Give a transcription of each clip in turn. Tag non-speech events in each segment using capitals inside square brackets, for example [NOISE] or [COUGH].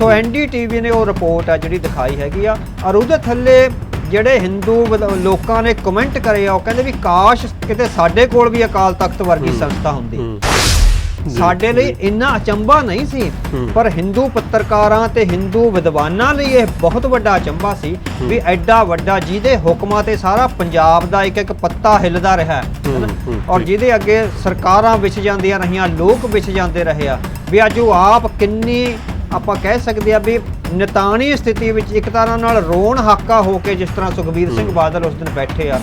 ਸੋ NDTV ਨੇ ਉਹ report ਆ ਜਿਹੜੀ ਦਿਖਾਈ ਹੈਗੀ ਆ। ਔਰ ਉਹਦੇ ਥੱਲੇ ਜਿਹੜੇ ਹਿੰਦੂ ਲੋਕਾਂ ਨੇ ਕਮੈਂਟ ਕਰੇ ਆ ਉਹ ਕਹਿੰਦੇ ਵੀ ਕਾਸ਼ ਕਿਤੇ ਸਾਡੇ ਕੋਲ ਵੀ ਅਕਾਲ ਤਖਤ ਵਰਗੀ ਸੰਸਥਾ ਹੁੰਦੀ। ਸਾਡੇ ਲਈ ਇੰਨਾ ਅਚੰਭਾ ਨਹੀਂ ਸੀ ਪਰ ਹਿੰਦੂ ਪੱਤਰਕਾਰਾਂ ਤੇ ਹਿੰਦੂ ਵਿਦਵਾਨਾਂ ਲਈ ਇਹ ਬਹੁਤ ਵੱਡਾ ਅਚੰਭਾ ਸੀ ਵੀ ਐਡਾ ਵੱਡਾ ਜਿਹਦੇ ਹੁਕਮਾਂ ਤੇ ਸਾਰਾ ਪੰਜਾਬ ਦਾ ਇੱਕ ਇੱਕ ਪੱਤਾ ਹਿੱਲਦਾ ਰਿਹਾ? ਔਰ ਜਿਹਦੇ ਅੱਗੇ ਸਰਕਾਰਾਂ ਵਿਛ ਜਾਂਦੀਆਂ ਰਹੀਆਂ ਲੋਕ ਵਿਛ ਜਾਂਦੇ ਰਹੇ ਆ ਵੀ ਅੱਜ ਉਹ ਆਪ ਕਿੰਨੀ ਆਪਾਂ ਕਹਿ ਸਕਦੇ ਆ ਵੀ ਨਿਤਾਣੀ ਸਥਿਤੀ ਵਿੱਚ ਇੱਕ ਤਰ੍ਹਾਂ ਨਾਲ ਰੋਣ ਹਾਕਾ ਹੋ ਕੇ ਜਿਸ ਤਰ੍ਹਾਂ ਸੁਖਬੀਰ ਸਿੰਘ ਬਾਦਲ ਉਸ ਦਿਨ ਬੈਠੇ ਆ।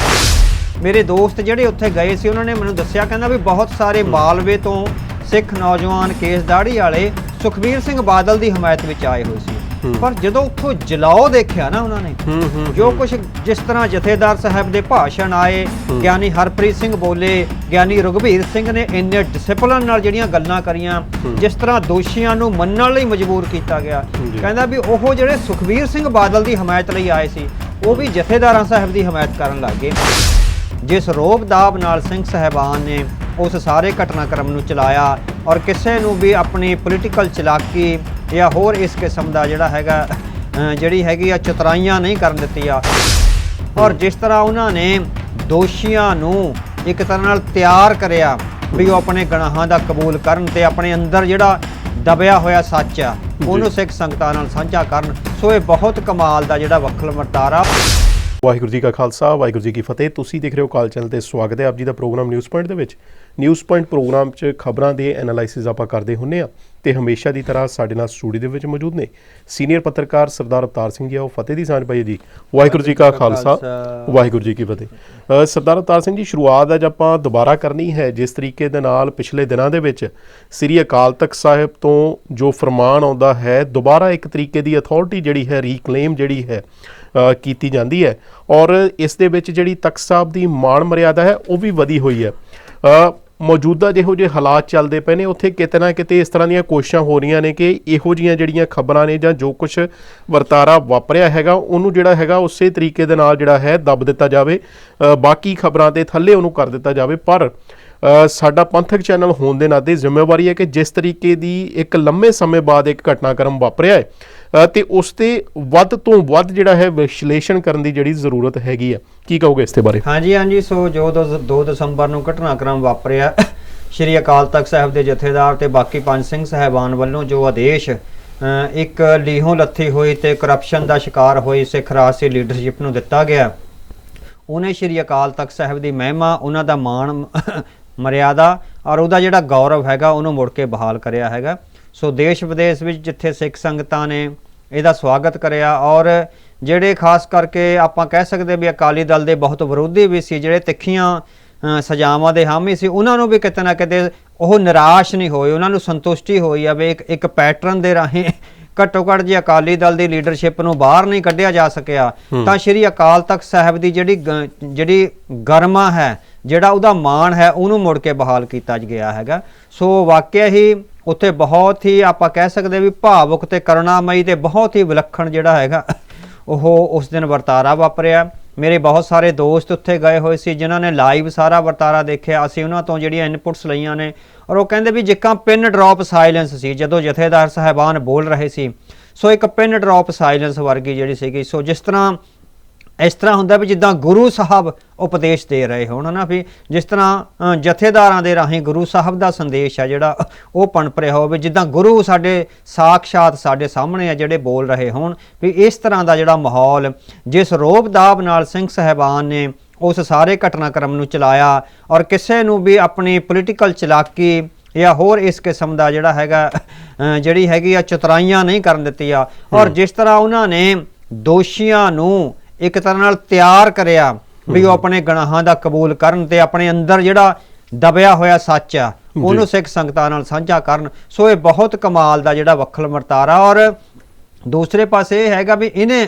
ਮੇਰੇ ਦੋਸਤ ਜਿਹੜੇ ਉੱਥੇ ਗਏ ਸੀ ਉਹਨਾਂ ਨੇ ਮੈਨੂੰ ਦੱਸਿਆ ਕਹਿੰਦਾ ਵੀ ਬਹੁਤ ਸਾਰੇ ਮਾਲਵੇ ਤੋਂ ਸਿੱਖ ਨੌਜਵਾਨ ਕੇਸ ਦਾੜੀ ਵਾਲੇ ਸੁਖਬੀਰ ਸਿੰਘ ਬਾਦਲ ਦੀ ਹਮਾਇਤ ਵਿੱਚ ਆਏ ਹੋਏ ਸੀ। ਪਰ ਜਦੋਂ ਉੱਥੋਂ ਜਲਾਓ ਦੇਖਿਆ ਨਾ ਉਹਨਾਂ ਨੇ ਜੋ ਕੁਝ ਜਿਸ ਤਰ੍ਹਾਂ ਜਥੇਦਾਰ ਸਾਹਿਬ ਦੇ ਭਾਸ਼ਣ ਆਏ ਗਿਆਨੀ ਹਰਪ੍ਰੀਤ ਸਿੰਘ ਬੋਲੇ ਗਿਆਨੀ ਰਘੁਬੀਰ ਸਿੰਘ ਨੇ ਇੰਨੇ ਡਿਸਪਲਿਨ ਨਾਲ ਜਿਹੜੀਆਂ ਗੱਲਾਂ ਕਰੀਆਂ ਜਿਸ ਤਰ੍ਹਾਂ ਦੋਸ਼ੀਆਂ ਨੂੰ ਮੰਨਣ ਲਈ ਮਜਬੂਰ ਕੀਤਾ ਗਿਆ। ਕਹਿੰਦਾ ਵੀ ਉਹ ਜਿਹੜੇ ਸੁਖਬੀਰ ਸਿੰਘ ਬਾਦਲ ਦੀ ਹਮਾਇਤ ਲਈ ਆਏ ਸੀ ਉਹ ਵੀ ਜਥੇਦਾਰਾਂ ਸਾਹਿਬ ਦੀ ਹਮਾਇਤ ਕਰਨ ਲੱਗੇ ਜਿਸ ਰੋਬ ਦਾਬ ਨਾਲ ਸਿੰਘ ਸਹਿਬਾਨ ਨੇ ਉਸ ਸਾਰੇ ਘਟਨਾਕ੍ਰਮ ਨੂੰ ਚਲਾਇਆ ਔਰ ਕਿਸੇ ਨੂੰ ਵੀ ਆਪਣੀ ਪੋਲੀਟੀਕਲ ਚਲਾਕੀ ਜਾਂ ਹੋਰ ਇਸ ਕਿਸਮ ਦਾ ਜਿਹੜਾ ਹੈਗਾ ਜਿਹੜੀ ਹੈਗੀ ਆ ਚਤਰਾਈਆਂ ਨਹੀਂ ਕਰਨ ਦਿੱਤੀਆਂ। ਔਰ ਜਿਸ ਤਰ੍ਹਾਂ ਉਹਨਾਂ ਨੇ ਦੋਸ਼ੀਆਂ ਨੂੰ ਇੱਕ ਤਰ੍ਹਾਂ ਨਾਲ ਤਿਆਰ ਕਰਿਆ ਵੀ ਉਹ ਆਪਣੇ ਗੁਨਾਹਾਂ ਦਾ ਕਬੂਲ ਕਰਨ ਤੇ ਆਪਣੇ ਅੰਦਰ ਜਿਹੜਾ ਦਬਿਆ ਹੋਇਆ ਸੱਚ ਆ ਉਹਨੂੰ ਸਿੱਖ ਸੰਗਤਾਂ ਨਾਲ ਸਾਂਝਾ ਕਰਨ। ਸੋ ਇਹ ਬਹੁਤ ਕਮਾਲ ਦਾ ਜਿਹੜਾ ਵਕਲ ਵਰਤਾਰਾ। ਵਾਹਿਗੁਰੂ ਜੀ ਕਾ ਖਾਲਸਾ ਵਾਹਿਗੁਰੂ ਜੀ ਕੀ ਫਤਿਹ। ਤੁਸੀਂ ਦੇਖ ਰਹੇ ਹੋ ਕਾਲ ਚੈਨਲ ਤੇ ਸਵਾਗਤ ਹੈ ਆਪ ਜੀ ਦਾ ਪ੍ਰੋਗਰਾਮ ਨਿਊਜ਼ ਪੁਆਇੰਟ ਦੇ ਵਿੱਚ। ਨਿਊਜ਼ ਪੁਆਇੰਟ ਪ੍ਰੋਗਰਾਮ 'ਚ ਖਬਰਾਂ ਦੇ ਐਨਾਲਾਈਸਿਸ ਆਪਾਂ ਕਰਦੇ ਹੁੰਨੇ ਆ ਤੇ ਹਮੇਸ਼ਾ ਦੀ ਤਰ੍ਹਾਂ ਸਾਡੇ ਨਾਲ ਸਟੂਡੀਓ ਦੇ ਵਿੱਚ ਮੌਜੂਦ ਨੇ ਸੀਨੀਅਰ ਪੱਤਰਕਾਰ ਸਰਦਾਰ ਅਵਤਾਰ ਸਿੰਘ ਜੀ ਆਓ ਫਤਿਹ ਦੀ ਸਾਂਝ ਪਾਈਏ ਜੀ। ਵਾਹਿਗੁਰੂ ਜੀ ਕਾ ਖਾਲਸਾ। ਵਾਹਿਗੁਰੂ ਜੀ ਕੀ ਫਤਿਹ। ਸਰਦਾਰ ਅਵਤਾਰ ਸਿੰਘ ਜੀ ਸ਼ੁਰੂਆਤ ਅੱਜ ਆਪਾਂ ਦੁਬਾਰਾ ਕਰਨੀ ਹੈ ਜਿਸ ਤਰੀਕੇ ਦੇ ਨਾਲ ਪਿਛਲੇ ਦਿਨਾਂ ਦੇ ਵਿੱਚ ਸ੍ਰੀ ਅਕਾਲ ਤਖਤ ਸਾਹਿਬ ਤੋਂ ਜੋ ਫਰਮਾਨ ਆਉਂਦਾ ਹੈ ਦੁਬਾਰਾ ਇੱਕ ਤਰੀਕੇ ਦੀ ਅਥਾਰਟੀ ਜਿਹੜੀ ਹੈ ਰੀਕਲੇਮ ਜਿਹੜੀ ਹੈ ਕੀਤੀ ਜਾਂਦੀ ਹੈ ਔਰ ਇਸ ਦੇ ਵਿੱਚ ਜਿਹੜੀ ਤਖਤ ਸਾਹਿਬ ਦੀ ਮਾਣ ਮਰਿਆਦਾ ਹੈ ਉਹ ਵੀ ਵਧੀ ਹੋਈ ਹੈ। ਮੌਜੂਦਾ ਜਿਹੋ ਜਿਹੇ ਹਾਲਾਤ ਚੱਲਦੇ ਪਏ ਨੇ, ਉੱਥੇ ਕਿਤੇ ਨਾ ਕਿਤੇ ਇਸ ਤਰ੍ਹਾਂ ਦੀਆਂ ਕੋਸ਼ਿਸ਼ਾਂ ਹੋ ਰਹੀਆਂ ਨੇ ਕਿ ਇਹੋ ਜੀਆਂ ਜਿਹੜੀਆਂ ਖਬਰਾਂ ਨੇ ਜਾਂ ਜੋ ਕੁਝ ਵਰਤਾਰਾ ਵਾਪਰਿਆ ਹੈਗਾ, ਉਹਨੂੰ ਜਿਹੜਾ ਹੈਗਾ ਉਸੇ ਤਰੀਕੇ ਦੇ ਨਾਲ ਜਿਹੜਾ ਹੈ ਦੱਬ ਦਿੱਤਾ ਜਾਵੇ। ਬਾਕੀ ਖਬਰਾਂ ਦੇ ਥੱਲੇ ਉਹਨੂੰ ਕਰ ਦਿੱਤਾ ਜਾਵੇ, ਪਰ ਸਾਡਾ ਪੰਥਕ ਚੈਨਲ ਹੋਣ ਦੇ ਨਾਤੇ ਜ਼ਿੰਮੇਵਾਰੀ ਹੈ ਕਿ ਜਿਸ ਤਰੀਕੇ ਦੀ ਇੱਕ ਲੰਮੇ ਸਮੇਂ ਬਾਅਦ ਇੱਕ ਘਟਨਾਕ੍ਰਮ ਵਾਪਰਿਆ ਹੈ ਅ, ਤੇ ਉਸ ਤੇ ਵੱਧ ਤੋਂ ਵੱਧ ਜਿਹੜਾ ਹੈ ਵਿਸ਼ਲੇਸ਼ਣ ਕਰਨ ਦੀ ਜਿਹੜੀ ਜ਼ਰੂਰਤ ਹੈਗੀ ਹੈ। ਕੀ ਕਹੋਗੇ ਇਸ ਦੇ ਬਾਰੇ? ਹਾਂਜੀ ਹਾਂਜੀ ਸੋ ਜੋ 2 ਦਸੰਬਰ ਨੂੰ ਘਟਨਾਕ੍ਰਮ ਵਾਪਰਿਆ ਸ਼੍ਰੀ ਅਕਾਲ ਤਖਤ ਸਾਹਿਬ ਦੇ ਜਥੇਦਾਰ ਤੇ ਬਾਕੀ ਪੰਜ ਸਿੰਘ ਸਹਿਬਾਨ ਵੱਲੋਂ ਜੋ ਆਦੇਸ਼ ਇੱਕ ਲੀਹੋਂ ਲੱਥੀ ਹੋਈ ਤੇ ਕਰਪਸ਼ਨ ਦਾ ਸ਼ਿਕਾਰ ਹੋਈ ਸਿੱਖ ਰਾਜਸੀ ਲੀਡਰਸ਼ਿਪ ਨੂੰ ਦਿੱਤਾ ਗਿਆ ਉਹਨੇ ਸ਼੍ਰੀ ਅਕਾਲ ਤਖਤ ਸਾਹਿਬ ਦੀ ਮਹਿਮਾ ਉਹਨਾਂ ਦਾ ਮਾਣ ਮਰਿਆਦਾ ਔਰ ਉਹਦਾ ਜਿਹੜਾ ਗੌਰਵ ਹੈਗਾ ਉਹਨੂੰ ਮੁੜ ਕੇ ਬਹਾਲ ਕਰਿਆ ਹੈਗਾ। ਸੋ ਦੇਸ਼ ਵਿਦੇਸ਼ ਵਿੱਚ ਜਿੱਥੇ ਸਿੱਖ ਸੰਗਤਾਂ ਨੇ ਇਹਦਾ ਸਵਾਗਤ ਕਰਿਆ ਔਰ ਜਿਹੜੇ ਖਾਸ ਕਰਕੇ ਆਪਾਂ ਕਹਿ ਸਕਦੇ ਵੀ ਅਕਾਲੀ ਦਲ ਦੇ ਬਹੁਤ ਵਿਰੋਧੀ ਵੀ ਸੀ ਜਿਹੜੇ ਤਿੱਖੀਆਂ ਸਜ਼ਾਵਾਂ ਦੇ ਹਾਮੀ ਸੀ ਉਹਨਾਂ ਨੂੰ ਵੀ ਕਿਤੇ ਨਾ ਕਿਤੇ ਉਹ ਨਿਰਾਸ਼ ਨਹੀਂ ਹੋਏ ਉਹਨਾਂ ਨੂੰ ਸੰਤੁਸ਼ਟੀ ਹੋਈ ਆ ਵੀ ਇੱਕ ਇੱਕ ਪੈਟਰਨ ਦੇ ਰਾਹੀਂ ਘੱਟੋ ਘੱਟ ਜੇ ਅਕਾਲੀ ਦਲ ਦੀ ਲੀਡਰਸ਼ਿਪ ਨੂੰ ਬਾਹਰ ਨਹੀਂ ਕੱਢਿਆ ਜਾ ਸਕਿਆ ਤਾਂ ਸ਼੍ਰੀ ਅਕਾਲ ਤਖਤ ਸਾਹਿਬ ਦੀ ਜਿਹੜੀ ਜਿਹੜੀ ਗਰਮਾ ਹੈ ਜਿਹੜਾ ਉਹਦਾ ਮਾਣ ਹੈ, ਉਹਨੂੰ ਮੁੜ ਕੇ ਬਹਾਲ ਕੀਤਾ ਗਿਆ ਹੈਗਾ। ਸੋ ਵਾਕਿਆ ਹੀ ਉੱਥੇ ਬਹੁਤ ਹੀ ਆਪਾਂ ਕਹਿ ਸਕਦੇ ਵੀ ਭਾਵੁਕ ਤੇ ਕਰੁਣਾਮਈ ਤੇ ਬਹੁਤ ਹੀ ਵਿਲੱਖਣ ਜਿਹੜਾ ਹੈਗਾ, ਉਹ ਉਸ ਦਿਨ ਵਰਤਾਰਾ ਵਾਪਰਿਆ। ਮੇਰੇ ਬਹੁਤ ਸਾਰੇ ਦੋਸਤ ਉੱਥੇ ਗਏ ਹੋਏ ਸੀ, ਜਿਨ੍ਹਾਂ ਨੇ ਲਾਈਵ ਸਾਰਾ ਵਰਤਾਰਾ ਦੇਖਿਆ। ਅਸੀਂ ਉਹਨਾਂ ਤੋਂ ਜਿਹੜੀਆਂ ਇਨਪੁਟਸ ਲਈਆਂ ਨੇ, ਔਰ ਉਹ ਕਹਿੰਦੇ ਵੀ ਜਿੱਕਾਂ ਪਿੰਨ ਡ੍ਰੌਪ ਸਾਇਲੈਂਸ ਸੀ, ਜਦੋਂ ਜਥੇਦਾਰ ਸਾਹਿਬਾਨ ਬੋਲ ਰਹੇ ਸੀ, ਸੋ ਇੱਕ ਪਿੰਨ ਡ੍ਰੌਪ ਸਾਇਲੈਂਸ ਵਰਗੀ ਜਿਹੜੀ ਸੀਗੀ। ਸੋ ਜਿਸ ਤਰ੍ਹਾਂ ਇਸ ਤਰ੍ਹਾਂ ਹੁੰਦਾ ਵੀ ਜਿੱਦਾਂ ਗੁਰੂ ਸਾਹਿਬ ਉਪਦੇਸ਼ ਦੇ ਰਹੇ ਹੋਣ ਨਾ ਵੀ ਜਿਸ ਤਰ੍ਹਾਂ ਜਥੇਦਾਰਾਂ ਦੇ ਰਾਹੀਂ ਗੁਰੂ ਸਾਹਿਬ ਦਾ ਸੰਦੇਸ਼ ਆ ਜਿਹੜਾ ਉਹ ਪਣਪ ਰਿਹਾ ਹੋਵੇ ਜਿੱਦਾਂ ਗੁਰੂ ਸਾਡੇ ਸਾਖਸ਼ਾਤ ਸਾਡੇ ਸਾਹਮਣੇ ਆ ਜਿਹੜੇ ਬੋਲ ਰਹੇ ਹੋਣ ਵੀ ਇਸ ਤਰ੍ਹਾਂ ਦਾ ਜਿਹੜਾ ਮਾਹੌਲ ਜਿਸ ਰੋਬ ਦਾਬ ਨਾਲ ਸਿੰਘ ਸਹਿਬਾਨ ਨੇ ਉਸ ਸਾਰੇ ਘਟਨਾਕ੍ਰਮ ਨੂੰ ਚਲਾਇਆ ਔਰ ਕਿਸੇ ਨੂੰ ਵੀ ਆਪਣੀ ਪੋਲੀਟੀਕਲ ਚਲਾਕੀ ਜਾਂ ਹੋਰ ਇਸ ਕਿਸਮ ਦਾ ਜਿਹੜਾ ਹੈਗਾ ਜਿਹੜੀ ਹੈਗੀ ਆ ਚਤਰਾਈਆਂ ਨਹੀਂ ਕਰਨ ਦਿੱਤੀਆਂ। ਔਰ ਜਿਸ ਤਰ੍ਹਾਂ ਉਹਨਾਂ ਨੇ ਦੋਸ਼ੀਆਂ ਨੂੰ ਇੱਕ ਤਰ੍ਹਾਂ ਨਾਲ ਤਿਆਰ ਕਰਿਆ ਵੀ ਉਹ ਆਪਣੇ ਗੁਨਾਹਾਂ ਦਾ ਕਬੂਲ ਕਰਨ ਤੇ ਆਪਣੇ ਅੰਦਰ ਜਿਹੜਾ ਦਬਿਆ ਹੋਇਆ ਸੱਚ ਆ ਉਹਨੂੰ ਸਿੱਖ ਸੰਗਤਾਂ ਨਾਲ ਸਾਂਝਾ ਕਰਨ। ਸੋ ਇਹ ਬਹੁਤ ਕਮਾਲ ਦਾ ਜਿਹੜਾ ਵਕਲ ਵਰਤਾਰਾ। ਔਰ ਦੂਸਰੇ ਪਾਸੇ ਇਹ ਹੈਗਾ ਵੀ ਇਹਨੇ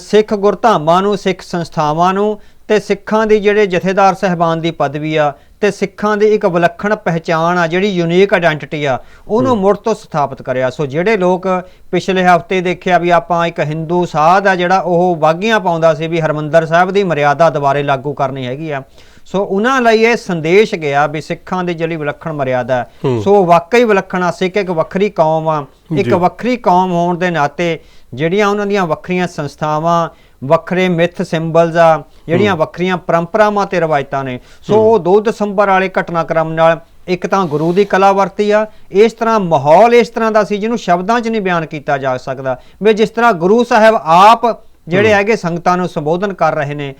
ਸਿੱਖ ਗੁਰਧਾਮਾਂ ਨੂੰ ਸਿੱਖ ਸੰਸਥਾਵਾਂ ਨੂੰ ਤੇ ਸਿੱਖਾਂ ਦੀ ਜਿਹੜੇ ਜਥੇਦਾਰ ਸਹਿਬਾਨ ਦੀ ਪਦਵੀ ਆ ਤੇ ਸਿੱਖਾਂ ਦੀ ਇੱਕ ਵਿਲੱਖਣ ਪਹਿਚਾਣ ਆ ਜਿਹੜੀ ਯੂਨੀਕ ਆਇਡੈਂਟੀਟੀ ਆ ਉਹਨੂੰ ਮੁੜ ਤੋਂ ਸਥਾਪਿਤ ਕਰਿਆ। ਸੋ ਜਿਹੜੇ ਲੋਕ ਪਿਛਲੇ ਹਫ਼ਤੇ ਦੇਖਿਆ ਵੀ ਆਪਾਂ ਇੱਕ ਹਿੰਦੂ ਸਾਧ ਆ ਜਿਹੜਾ ਉਹ ਬਾਗੀਆਂ ਪਾਉਂਦਾ ਸੀ ਵੀ ਹਰਮੰਦਰ ਸਾਹਿਬ ਦੀ ਮਰਿਆਦਾ ਦੁਬਾਰੇ ਲਾਗੂ ਕਰਨੀ ਹੈਗੀ ਆ। ਸੋ ਉਹਨਾਂ ਲਈ ਇਹ ਸੰਦੇਸ਼ ਗਿਆ ਵੀ ਸਿੱਖਾਂ ਦੀ ਜਿਹੜੀ ਵਿਲੱਖਣ ਮਰਿਆਦਾ ਸੋ ਵਾਕਈ ਵਿਲੱਖਣ ਆ ਸਿੱਖ ਇੱਕ ਵੱਖਰੀ ਕੌਮ ਆ। ਇੱਕ। ਵੱਖਰੀ ਕੌਮ ਹੋਣ ਦੇ ਨਾਤੇ ਜਿਹੜੀਆਂ ਉਹਨਾਂ ਦੀਆਂ ਵੱਖਰੀਆਂ ਸੰਸਥਾਵਾਂ ਵੱਖਰੇ ਮਿਥ ਸਿੰਬਲਸ ਆ ਜਿਹੜੀਆਂ ਵੱਖਰੀਆਂ ਪਰੰਪਰਾਵਾਂ ਤੇ ਰਵਾਇਤਾਂ ਨੇ। ਸੋ ਉਹ 2 ਦਸੰਬਰ ਵਾਲੇ ਘਟਨਾਕ੍ਰਮ ਨਾਲ ਇੱਕ ਤਾਂ ਗੁਰੂ ਦੀ ਕਲਾ ਵਰਤੀ ਆ ਇਸ ਤਰ੍ਹਾਂ ਮਾਹੌਲ ਇਸ ਤਰ੍ਹਾਂ ਦਾ ਸੀ ਜਿਹਨੂੰ ਸ਼ਬਦਾਂ 'ਚ ਨਹੀਂ ਬਿਆਨ ਕੀਤਾ ਜਾ ਸਕਦਾ। ਵੀ ਜਿਸ ਤਰ੍ਹਾਂ ਗੁਰੂ ਸਾਹਿਬ ਆਪ ਜਿਹੜੇ ਹੈਗੇ ਸੰਗਤਾਂ ਨੂੰ ਸੰਬੋਧਨ ਕਰ ਰਹੇ ਨੇ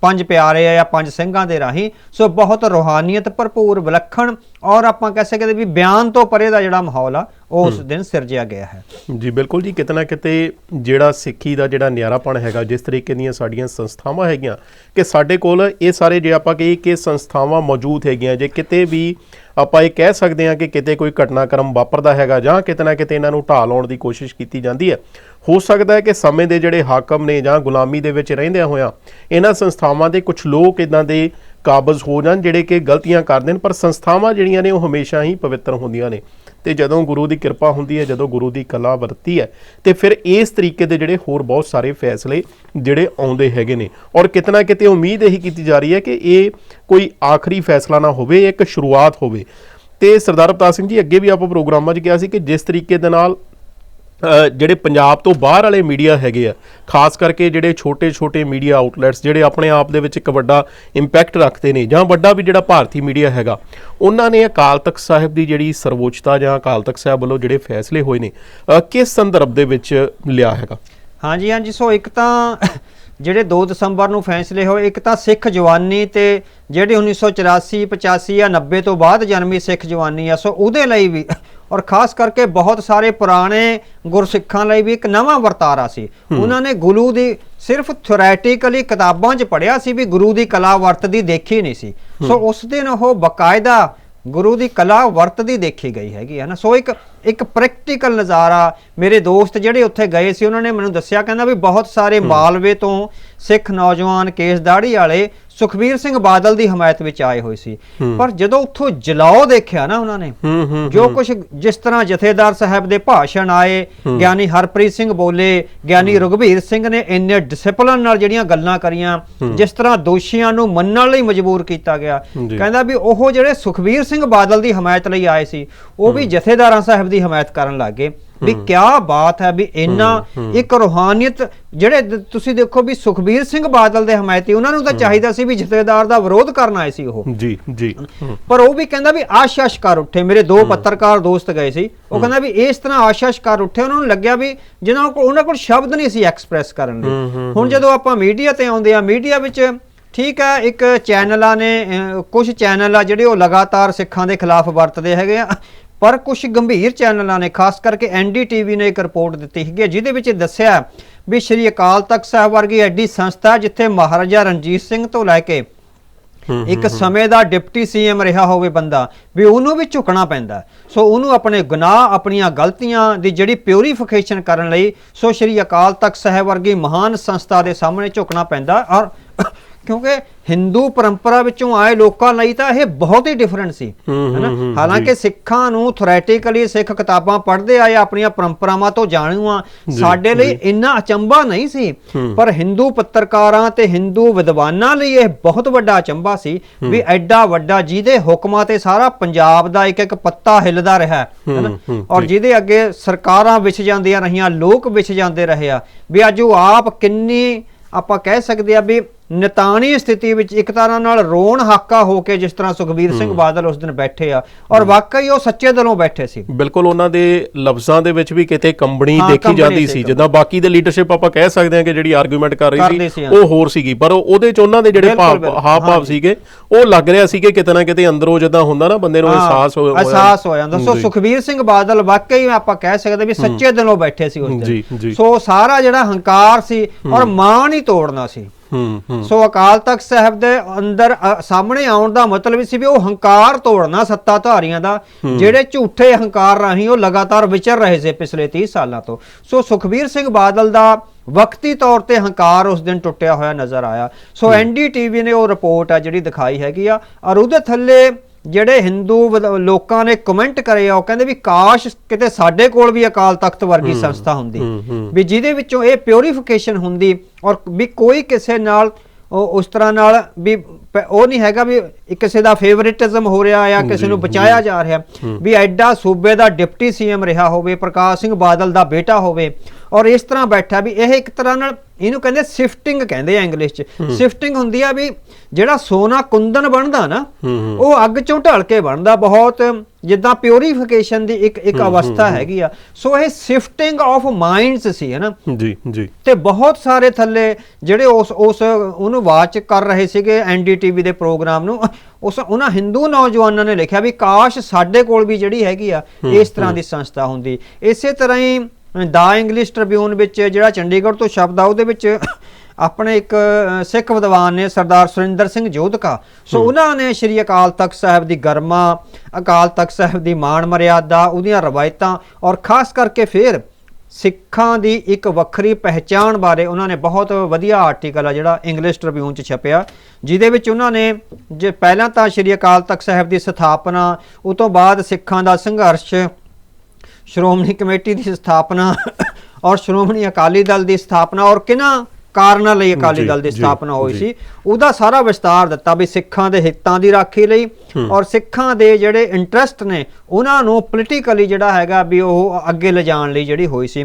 ਪੰਜ ਪਿਆਰੇ ਆ ਜਾਂ ਪੰਜ ਸਿੰਘਾਂ ਦੇ ਰਾਹੀਂ ਸੋ ਬਹੁਤ ਰੋਹਾਨੀਅਤ ਭਰਪੂਰ ਵਿਲੱਖਣ ਔਰ ਆਪਾਂ ਕਹਿ ਸਕਦੇ ਵੀ ਬਿਆਨ ਤੋਂ ਪਰੇ ਦਾ ਜਿਹੜਾ ਮਾਹੌਲ ਆ ਉਹ ਉਸ ਦਿਨ ਸਿਰਜਿਆ ਗਿਆ ਹੈ। ਜੀ ਬਿਲਕੁਲ ਜੀ ਕਿਤੇ ਨਾ ਕਿਤੇ ਜਿਹੜਾ ਸਿੱਖੀ ਦਾ ਜਿਹੜਾ ਨਿਆਰਾਪਣ ਹੈਗਾ ਜਿਸ ਤਰੀਕੇ ਦੀਆਂ ਸਾਡੀਆਂ ਸੰਸਥਾਵਾਂ ਹੈਗੀਆਂ ਕਿ ਸਾਡੇ ਕੋਲ ਇਹ ਸਾਰੇ ਜੇ ਆਪਾਂ ਕਹੀਏ ਕਿ ਸੰਸਥਾਵਾਂ ਮੌਜੂਦ ਹੈਗੀਆਂ ਜੇ ਕਿਤੇ ਵੀ ਆਪਾਂ ਇਹ ਕਹਿ ਸਕਦੇ ਹਾਂ ਕਿ ਕਿਤੇ ਕੋਈ ਘਟਨਾਕ੍ਰਮ ਵਾਪਰਦਾ ਹੈਗਾ ਜਾਂ ਕਿਤੇ ਨਾ ਕਿਤੇ ਇਹਨਾਂ ਨੂੰ ਢਾਹ ਲਾਉਣ ਦੀ ਕੋਸ਼ਿਸ਼ ਕੀਤੀ ਜਾਂਦੀ ਹੈ ਹੋ ਸਕਦਾ ਹੈ ਕਿ ਸਮੇਂ ਦੇ ਜਿਹੜੇ ਹਾਕਮ ਨੇ ਜਾਂ ਗੁਲਾਮੀ ਦੇ ਵਿੱਚ ਰਹਿੰਦਿਆਂ ਹੋਇਆਂ ਇਹਨਾਂ ਸੰਸਥਾਵਾਂ ਦੇ ਕੁਝ ਲੋਕ ਇਦਾਂ ਦੇ ਕਾਬਜ਼ ਹੋ ਜਾਣ ਜਿਹੜੇ ਕਿ ਗਲਤੀਆਂ ਕਰਦੇ ਨੇ ਪਰ ਸੰਸਥਾਵਾਂ ਜਿਹੜੀਆਂ ਨੇ ਉਹ ਹਮੇਸ਼ਾ ਹੀ ਪਵਿੱਤਰ ਹੁੰਦੀਆਂ ਨੇ। ਤੇ ਜਦੋਂ ਗੁਰੂ ਦੀ ਕਿਰਪਾ ਹੁੰਦੀ ਹੈ, ਜਦੋਂ ਗੁਰੂ ਦੀ ਕਲਾ ਵਰਤੀ ਹੈ, ਤੇ ਫਿਰ ਇਸ ਤਰੀਕੇ ਦੇ ਜਿਹੜੇ ਹੋਰ ਬਹੁਤ ਸਾਰੇ ਫੈਸਲੇ ਜਿਹੜੇ ਆਉਂਦੇ ਹੈਗੇ ਨੇ। ਔਰ ਕਿਤਨਾ ਕਿਤੇ ਉਮੀਦ ਇਹੀ ਕੀਤੀ ਜਾ ਰਹੀ ਹੈ ਕਿ ਇਹ ਕੋਈ ਆਖਰੀ ਫੈਸਲਾ ਨਾ ਹੋਵੇ ਇੱਕ ਸ਼ੁਰੂਆਤ ਹੋਵੇ। ਤੇ ਸਰਦਾਰ ਪ੍ਰਤਾਪ ਸਿੰਘ ਜੀ, ਅੱਗੇ ਵੀ ਆਪਾਂ ਪ੍ਰੋਗਰਾਮਾਂ 'ਚ ਕਿਹਾ ਸੀ ਕਿ ਜਿਸ ਤਰੀਕੇ ਦੇ ਨਾਲ ਜਿਹੜੇ ਪੰਜਾਬ ਤੋਂ ਬਾਹਰ ਵਾਲੇ ਮੀਡੀਆ ਹੈਗੇ ਆ, ਖਾਸ ਕਰਕੇ ਜਿਹੜੇ ਛੋਟੇ-ਛੋਟੇ ਮੀਡੀਆ ਆਊਟਲੈਟਸ ਜਿਹੜੇ ਆਪਣੇ ਆਪ ਦੇ ਵਿੱਚ ਇੱਕ ਵੱਡਾ ਇੰਪੈਕਟ ਰੱਖਦੇ ਨੇ ਜਾਂ ਵੱਡਾ ਵੀ ਜਿਹੜਾ ਭਾਰਤੀ ਮੀਡੀਆ ਹੈਗਾ, ਉਹਨਾਂ ਨੇ ਅਕਾਲ ਤਖਤ ਸਾਹਿਬ ਦੀ ਜਿਹੜੀ ਸਰਵੋੱਚਤਾ ਜਾਂ ਅਕਾਲ ਤਖਤ ਸਾਹਿਬ ਵੱਲੋਂ ਜਿਹੜੇ ਫੈਸਲੇ ਹੋਏ ਨੇ ਕਿਸ ਸੰਦਰਭ ਦੇ ਵਿੱਚ ਲਿਆ ਹੈਗਾ? ਹਾਂਜੀ ਹਾਂਜੀ, ਸੋ ਇੱਕ ਤਾਂ ਜਿਹੜੇ 2 ਦਸੰਬਰ ਨੂੰ ਫੈਸਲੇ ਹੋਏ, ਇੱਕ ਤਾਂ ਸਿੱਖ ਜਵਾਨੀ ਤੇ ਜਿਹੜੀ 1984 85 ਜਾਂ 90 ਤੋਂ ਬਾਅਦ ਜਨਮੀ ਸਿੱਖ ਜਵਾਨੀ ਆ, ਸੋ ਉਹਦੇ ਲਈ ਵੀ ਔਰ ਖਾਸ ਕਰਕੇ ਬਹੁਤ ਸਾਰੇ ਪੁਰਾਣੇ ਗੁਰਸਿੱਖਾਂ ਲਈ ਵੀ ਇੱਕ ਨਵਾਂ ਵਰਤਾਰਾ ਸੀ। ਉਹਨਾਂ ਨੇ ਗੁਰੂ ਦੀ ਸਿਰਫ ਥਿਓਰੈਟਿਕਲੀ ਕਿਤਾਬਾਂ 'ਚ ਪੜਿਆ ਸੀ ਵੀ ਗੁਰੂ ਦੀ ਕਲਾ ਵਰਤਦੀ ਦੇਖੀ ਨਹੀਂ ਸੀ। ਸੋ ਉਸ ਦਿਨ ਉਹ ਬਕਾਇਦਾ ਗੁਰੂ ਦੀ ਕਲਾ ਵਰਤਦੀ ਦੇਖੀ ਗਈ ਹੈਗੀ ਹੈ ਨਾ ਸੋ ਇੱਕ ਇੱਕ ਪ੍ਰੈਕਟੀਕਲ ਨਜ਼ਾਰਾ ਮੇਰੇ ਦੋਸਤ ਜਿਹੜੇ ਉੱਥੇ ਗਏ ਸੀ ਉਹਨਾਂ ਨੇ ਮੈਨੂੰ ਦੱਸਿਆ ਕਹਿੰਦਾ ਵੀ ਬਹੁਤ ਸਾਰੇ ਮਾਲਵੇ ਤੋਂ ਸਿੱਖ ਨੌਜਵਾਨ ਕੇਸ ਦਾੜੀ ਵਾਲੇ ਸੁਖਬੀਰ ਸਿੰਘ ਬਾਦਲ ਦੀ ਹਮਾਇਤ ਵਿੱਚ ਆਏ ਹੋਏ ਸੀ। ਪਰ ਜਦੋਂ ਉੱਥੋਂ ਜਲਾਓ ਦੇਖਿਆ ਨਾ ਉਹਨਾਂ ਨੇ ਜੋ ਕੁਝ ਜਿਸ ਤਰ੍ਹਾਂ ਜਥੇਦਾਰ ਸਾਹਿਬ ਦੇ ਭਾਸ਼ਣ ਆਏ ਗਿਆਨੀ ਹਰਪ੍ਰੀਤ ਸਿੰਘ ਬੋਲੇ ਗਿਆਨੀ ਰਘੁਬੀਰ ਸਿੰਘ ਨੇ ਇੰਨੇ ਡਿਸਪਲਿਨ ਨਾਲ ਜਿਹੜੀਆਂ ਗੱਲਾਂ ਕਰੀਆਂ ਜਿਸ ਤਰ੍ਹਾਂ ਦੋਸ਼ੀਆਂ ਨੂੰ ਮੰਨਣ ਲਈ ਮਜਬੂਰ ਕੀਤਾ ਗਿਆ। ਕਹਿੰਦਾ ਵੀ ਉਹ ਜਿਹੜੇ ਸੁਖਬੀਰ ਸਿੰਘ ਬਾਦਲ ਦੀ ਹਮਾਇਤ ਲਈ ਆਏ ਸੀ ਉਹ ਵੀ ਜਥੇਦਾਰਾਂ ਸਾਹਿਬ ਦੀ ਹਮਾਇਤ ਕਰਨ ਲੱਗੇ ਵੀ ਕਿਆ ਬਾਤ ਹੈ ਵੀ ਇੰਨਾ ਇੱਕ ਰੋਹਾਨੀਅਤ ਜਿਹੜੇ ਦ- ਤੁਸੀਂ ਦੇਖੋ ਵੀ ਸੁਖਬੀਰ ਸਿੰਘ ਬਾਦਲ ਦੇ ਹਮਾਇਤੀ ਉਹਨਾਂ ਨੂੰ ਤਾਂ ਚਾਹੀਦਾ ਸੀ ਵੀ ਜਥੇਦਾਰ ਦਾ ਵਿਰੋਧ ਕਰਨ ਆਏ ਸੀ ਉਹ। ਜੀ ਜੀ। ਪਰ ਉਹ ਵੀ ਕਹਿੰਦਾ ਵੀ ਆਸ਼ਾਸ਼ ਕਰ ਉੱਠੇ। ਮੇਰੇ ਦੋ ਪੱਤਰਕਾਰ ਦੋਸਤ ਗਏ ਸੀ। ਉਹ ਕਹਿੰਦਾ ਵੀ ਇਸ ਤਰ੍ਹਾਂ ਆਸ਼ਾਸ਼ ਕਰ ਉੱਠੇ ਉਹਨਾਂ ਨੂੰ ਲੱਗਿਆ ਵੀ ਜਿਹਨਾਂ ਕੋਲ ਉਹਨਾਂ ਕੋਲ ਸ਼ਬਦ ਨਹੀਂ ਸੀ ਐਕਸਪ੍ਰੈਸ ਕਰਨ ਲਈ ਹੁਣ ਜਦੋਂ ਆਪਾਂ ਮੀਡੀਆ ਤੇ ਆਉਂਦੇ ਆ ਮੀਡੀਆ ਵਿੱਚ ਠੀਕ ਹੈ ਇੱਕ ਚੈਨਲਾਂ ਨੇ ਕੁਝ ਚੈਨਲ ਆ ਜਿਹੜੇ ਉਹ ਲਗਾਤਾਰ ਸਿੱਖਾਂ ਦੇ ਖਿਲਾਫ ਵਰਤਦੇ ਹੈਗੇ ਆ। ਪਰ ਕੁਝ ਗੰਭੀਰ ਚੈਨਲਾਂ ਨੇ ਖਾਸ ਕਰਕੇ ਐਨਡੀਟੀਵੀ ਨੇ ਇੱਕ ਰਿਪੋਰਟ ਦਿੱਤੀ ਹੈਗੀ ਹੈ, ਜਿਹਦੇ ਵਿੱਚ ਦੱਸਿਆ ਵੀ ਸ਼੍ਰੀ ਅਕਾਲ ਤਖਤ ਸਾਹਿਬ ਵਰਗੀ ਐਡੀ ਸੰਸਥਾ ਜਿੱਥੇ ਮਹਾਰਾਜਾ ਰਣਜੀਤ ਸਿੰਘ ਤੋਂ ਲੈ ਕੇ ਇੱਕ ਸਮੇਂ ਦਾ ਡਿਪਟੀ ਸੀਐਮ ਰਿਹਾ ਹੋਵੇ ਬੰਦਾ ਵੀ ਉਹਨੂੰ ਵੀ ਝੁਕਣਾ ਪੈਂਦਾ। ਸੋ ਉਹਨੂੰ ਆਪਣੇ ਗੁਨਾਹ ਆਪਣੀਆਂ ਗਲਤੀਆਂ ਦੀ ਜਿਹੜੀ ਪਿਉਰੀਫਿਕੇਸ਼ਨ ਕਰਨ ਲਈ ਸੋ ਸ਼੍ਰੀ ਅਕਾਲ ਤਖਤ ਸਾਹਿਬ ਵਰਗੀ ਮਹਾਨ ਸੰਸਥਾ ਦੇ ਸਾਹਮਣੇ ਝੁਕਣਾ ਪੈਂਦਾ ਔਰ [COUGHS] ਕਿਉਂਕਿ ਹਿੰਦੂ ਪਰੰਪਰਾ ਵਿੱਚੋਂ ਆਏ ਲੋਕਾਂ ਲਈ ਤਾਂ ਇਹ ਬਹੁਤ ਹੀ ਡਿਫਰੈਂਟ ਸੀ ਹੈਨਾ? ਹਾਲਾਂਕਿ ਸਿੱਖਾਂ ਨੂੰ ਥੋਰੈਟਿਕਲੀ ਸਿੱਖ ਕਿਤਾਬਾਂ ਪੜ੍ਹਦੇ ਆਏ ਆਪਣੀਆਂ ਪਰੰਪਰਾਵਾਂ ਤੋਂ ਜਾਣੂ ਆ ਸਾਡੇ ਲਈ ਇੰਨਾ ਅਚੰਭਾ ਨਹੀਂ ਸੀ ਪਰ ਹਿੰਦੂ ਪੱਤਰਕਾਰਾਂ ਤੇ ਹਿੰਦੂ ਵਿਦਵਾਨਾਂ ਲਈ ਇਹ ਬਹੁਤ ਵੱਡਾ ਅਚੰਭਾ ਸੀ ਵੀ ਐਡਾ ਵੱਡਾ ਜਿਹਦੇ ਹੁਕਮਾਂ ਤੇ ਸਾਰਾ ਪੰਜਾਬ ਦਾ ਇੱਕ ਇੱਕ ਪੱਤਾ ਹਿੱਲਦਾ ਰਿਹਾ ਹੈਨਾ? ਔਰ ਜਿਹਦੇ ਅੱਗੇ ਸਰਕਾਰਾਂ ਵਿਛ ਜਾਂਦੀਆਂ ਰਹੀਆਂ ਲੋਕ ਵਿਛ ਜਾਂਦੇ ਰਹੇ ਆ ਵੀ ਅੱਜ ਉਹ ਆਪ ਕਿੰਨੀ ਆਪਾਂ ਕਹਿ ਸਕਦੇ ਆ ਵੀ ਨਿਤਾਣੀ ਸਥਿਤੀ ਵਿੱਚ ਇੱਕ ਤਰ੍ਹਾਂ ਨਾਲ ਰੋਣ ਹਾਕਾ ਹੋ ਕੇ ਜਿਸ ਤਰ੍ਹਾਂ ਸੁਖਬੀਰ ਸਿੰਘ ਬਾਦਲ ਉਸ ਦਿਨ ਬੈਠੇ ਆ ਔਰ ਵਾਕਈ ਉਹ ਸੱਚੇ ਦਿਲੋਂ ਬੈਠੇ ਸੀ। ਬਿਲਕੁਲ ਉਹਨਾਂ ਦੇ ਲਫ਼ਜ਼ਾਂ ਦੇ ਵਿੱਚ ਵੀ ਕਿਤੇ ਕੰਬਣੀ ਦੇਖੀ ਜਾਂਦੀ ਸੀ, ਜਿੱਦਾਂ ਬਾਕੀ ਦੇ ਲੀਡਰਸ਼ਿਪ ਆਪਾਂ ਕਹਿ ਸਕਦੇ ਹਾਂ ਕਿ ਜਿਹੜੀ ਆਰਗੂਮੈਂਟ ਕਰ ਰਹੀ ਸੀ। ਉਹ ਹੋਰ ਸੀਗੀ। ਪਰ ਉਹ- ਉਹਦੇ ਚ ਉਹਨਾਂ ਦੇ ਜਿਹੜੇ ਭਾਵ ਹਾਵ ਭਾਵ। ਸੀਗੇ ਉਹ ਲੱਗ ਰਿਹਾ ਸੀ ਕਿ ਕਿਤੇ ਨਾ ਕਿਤੇ ਅੰਦਰੋਂ ਜਿੱਦਾਂ ਹੁੰਦਾ ਨਾ ਬੰਦੇ ਨੂੰ ਅਹਿਸਾਸ ਹੋ ਅਹਿਸਾਸ ਹੋ ਜਾਂਦਾ। ਸੋ। ਸੁਖਬੀਰ ਸਿੰਘ ਬਾਦਲ ਵਾਕਈ ਆਪਾਂ ਕਹਿ ਸਕਦੇ ਵੀ ਸੱਚੇ ਦਿਲੋਂ ਬੈਠੇ ਸੀ ਉਸ। ਦਿਨ। ਸੋ ਸਾਰਾ ਜਿਹੜਾ ਹੰਕਾਰ ਸੀ ਔਰ ਮਾਣ ਹੀ ਤੋੜਨਾ ਸੀ। ਹੂੰ ਸੋ ਅਕਾਲ ਤਖਤ ਸਾਹਿਬ ਦੇ ਅੰਦਰ ਸਾਹਮਣੇ ਆਉਣ ਦਾ ਮਤਲਬ ਸੀ ਵੀ ਉਹ ਹੰਕਾਰ ਤੋੜਨਾ ਸੱਤਾਧਾਰੀਆਂ ਦਾ। ਜਿਹੜੇ ਝੂਠੇ ਹੰਕਾਰ ਰਾਹੀਂ ਉਹ ਲਗਾਤਾਰ ਵਿਚਰ ਰਹੇ ਸੀ ਪਿਛਲੇ 30 ਸਾਲਾਂ ਤੋਂ। ਸੋ ਸੁਖਬੀਰ ਸਿੰਘ ਬਾਦਲ ਦਾ ਵਕਤੀ ਤੌਰ ਤੇ ਹੰਕਾਰ ਉਸ ਦਿਨ ਟੁੱਟਿਆ ਹੋਇਆ ਨਜ਼ਰ ਆਇਆ। ਸੋ ਐਨਡੀਟੀਵੀ ਨੇ ਉਹ ਰਿਪੋਰਟ ਆ ਜਿਹੜੀ ਦਿਖਾਈ ਹੈਗੀ ਆ। ਔਰ ਉਹਦੇ ਥੱਲੇ ਜਿਹੜੇ ਹਿੰਦੂ ਲੋਕਾਂ ਨੇ ਕਮੈਂਟ ਕਰੇ ਆ ਉਹ ਕਹਿੰਦੇ ਵੀ ਕਾਸ਼ ਕਿਤੇ ਸਾਡੇ ਕੋਲ ਵੀ ਅਕਾਲ ਤਖਤ ਵਰਗੀ ਸੰਸਥਾ ਹੁੰਦੀ। ਵੀ ਜਿਹਦੇ ਵਿੱਚੋਂ ਇਹ ਪਿਉਰੀਫਿਕੇਸ਼ਨ ਹੁੰਦੀ ਔਰ ਵੀ ਕੋਈ ਕਿਸੇ ਨਾਲ ਉਸ ਤਰ੍ਹਾਂ ਨਾਲ ਵੀ ਉਹ ਨਹੀਂ ਹੈਗਾ ਵੀ ਕਿਸੇ ਦਾ ਫੇਵਰਿਟਿਜ਼ਮ ਹੋ ਰਿਹਾ ਆ ਕਿਸੇ ਜੀ, ਨੂੰ ਬਚਾਇਆ ਜਾ ਰਿਹਾ। ਵੀ ਐਡਾ ਸੂਬੇ ਦਾ ਡਿਪਟੀ ਸੀਐਮ ਰਿਹਾ ਹੋਵੇ ਪ੍ਰਕਾਸ਼ ਸਿੰਘ ਬਾਦਲ ਦਾ ਬੇਟਾ ਹੋਵੇ ਔਰ ਇਸ ਤਰ੍ਹਾਂ ਬੈਠਾ ਵੀ ਇਹ ਇੱਕ ਤਰ੍ਹਾਂ ਨਾਲ ਇਹਨੂੰ ਕਹਿੰਦੇ ਸ਼ਿਫਟਿੰਗ ਕਹਿੰਦੇ ਆ ਇੰਗਲਿਸ਼ 'ਚ। ਸ਼ਿਫਟਿੰਗ ਹੁੰਦੀ ਆ ਵੀ ਜਿਹੜਾ ਸੋਨਾ ਕੁੰਦਨ ਬਣਦਾ ਨਾ। ਉਹ ਅੱਗ ਚੋਂ ਢਲ ਕੇ ਬਣਦਾ ਬਹੁਤ। ਜਿੱਦਾਂ ਪਿਉਰੀਫਿਕੇਸ਼ਨ ਦੀ ਇੱਕ ਇੱਕ ਅਵਸਥਾ ਹੈਗੀ ਆ। ਸੋ ਇਹ ਸ਼ਿਫਟਿੰਗ ਆਫ ਮਾਈਂਡਸ ਸੀ ਹੈ ਨਾ? ਜੀ ਜੀ। ਤੇ ਬਹੁਤ ਸਾਰੇ ਥੱਲੇ ਜਿਹੜੇ ਉਸ ਉਸ ਉਹਨੂੰ ਵਾਚ ਕਰ ਰਹੇ ਸੀਗੇ ਐਨਡੀਟੀਵੀ ਦੇ ਪ੍ਰੋਗਰਾਮ ਨੂੰ ਉਸ ਉਹਨਾਂ ਹਿੰਦੂ ਨੌਜਵਾਨਾਂ ਨੇ ਲਿਖਿਆ ਵੀ ਕਾਸ਼ ਸਾਡੇ ਕੋਲ ਵੀ ਜਿਹੜੀ ਹੈਗੀ ਆ ਇਸ ਤਰ੍ਹਾਂ ਦੀ ਸੰਸਥਾ ਹੁੰਦੀ। ਇਸੇ ਤਰ੍ਹਾਂ ਹੀ ਦਾ ਇੰਗਲਿਸ਼ ਟ੍ਰਿਬਿਊਨ ਵਿੱਚ ਜਿਹੜਾ ਚੰਡੀਗੜ੍ਹ ਤੋਂ ਸ਼ਬਦ ਆ ਉਹਦੇ ਵਿੱਚ ਆਪਣੇ ਇੱਕ ਸਿੱਖ ਵਿਦਵਾਨ ਨੇ ਸਰਦਾਰ ਸੁਰਿੰਦਰ ਸਿੰਘ ਜੋਧਕਾ। ਸੋ ਉਹਨਾਂ ਨੇ ਸ਼੍ਰੀ ਅਕਾਲ ਤਖਤ ਸਾਹਿਬ ਦੀ ਗਰਮਾ ਅਕਾਲ ਤਖਤ ਸਾਹਿਬ ਦੀ ਮਾਣ ਮਰਿਆਦਾ ਉਹਦੀਆਂ ਰਵਾਇਤਾਂ ਔਰ ਖਾਸ ਕਰਕੇ ਫਿਰ ਸਿੱਖਾਂ ਦੀ ਇੱਕ ਵੱਖਰੀ ਪਹਿਚਾਣ ਬਾਰੇ ਉਹਨਾਂ ਨੇ ਬਹੁਤ ਵਧੀਆ ਆਰਟੀਕਲ ਆ ਜਿਹੜਾ ਇੰਗਲਿਸ਼ ਟ੍ਰਿਬਿਊਨ 'ਚ ਛਪਿਆ ਜਿਹਦੇ ਵਿੱਚ ਉਹਨਾਂ ਨੇ ਜੇ ਪਹਿਲਾਂ ਤਾਂ ਸ਼੍ਰੀ ਅਕਾਲ ਤਖਤ ਸਾਹਿਬ ਦੀ ਸਥਾਪਨਾ ਉਸ ਤੋਂ ਬਾਅਦ ਸਿੱਖਾਂ ਦਾ ਸੰਘਰਸ਼ ਸ਼੍ਰੋਮਣੀ ਕਮੇਟੀ ਦੀ ਸਥਾਪਨਾ ਔਰ ਸ਼੍ਰੋਮਣੀ ਅਕਾਲੀ ਦਲ ਦੀ ਸਥਾਪਨਾ ਔਰ ਕਿਹਨਾਂ ਕਾਰਨਾਂ ਲਈ ਅਕਾਲੀ ਦਲ ਦੀ ਸਥਾਪਨਾ ਹੋਈ। ਸੀ। ਉਹਦਾ ਸਾਰਾ ਵਿਸਤਾਰ ਦਿੱਤਾ ਵੀ ਸਿੱਖਾਂ ਦੇ ਹਿੱਤਾਂ ਦੀ ਰਾਖੀ ਲਈ ਔਰ ਸਿੱਖਾਂ ਦੇ ਜਿਹੜੇ ਇੰਟਰਸਟ ਨੇ ਉਹਨਾਂ ਨੂੰ ਪੋਲੀਟੀਕਲੀ ਜਿਹੜਾ ਹੈਗਾ ਵੀ ਉਹ ਅੱਗੇ ਲਿਜਾਣ ਲਈ ਜਿਹੜੀ ਹੋਈ ਸੀ।